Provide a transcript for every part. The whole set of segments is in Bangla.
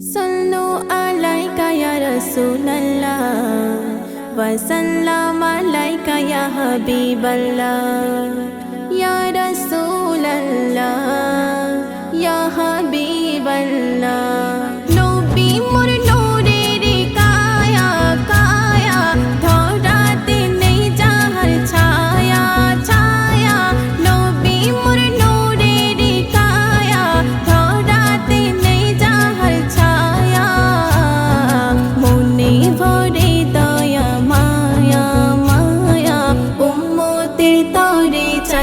সল্লু আলাইকা ইয়া রাসূলুল্লাহ ওয়া সাল্লাম আলাইকা ইয়া হাবিবাল্লাহ ইয়া রাসূলুল্লাহ ইয়া হাবিবাল্লাহ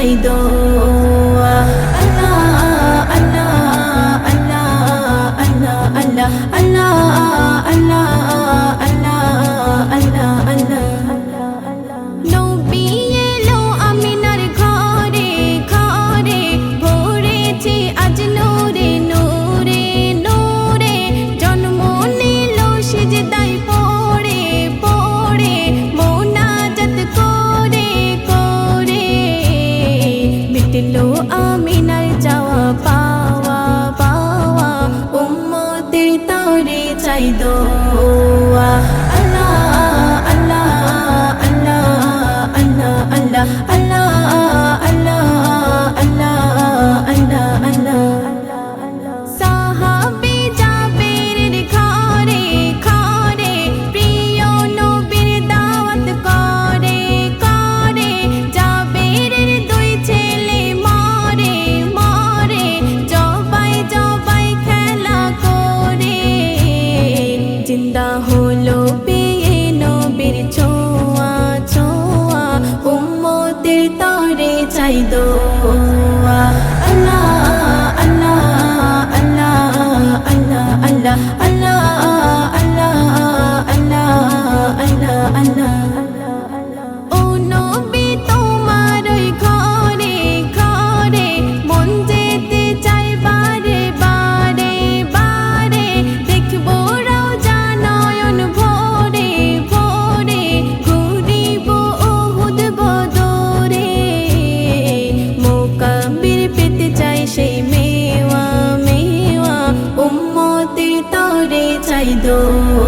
I don't. চাই দোয়া নূর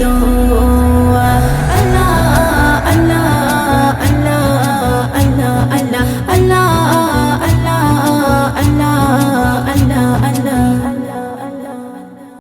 দোষ।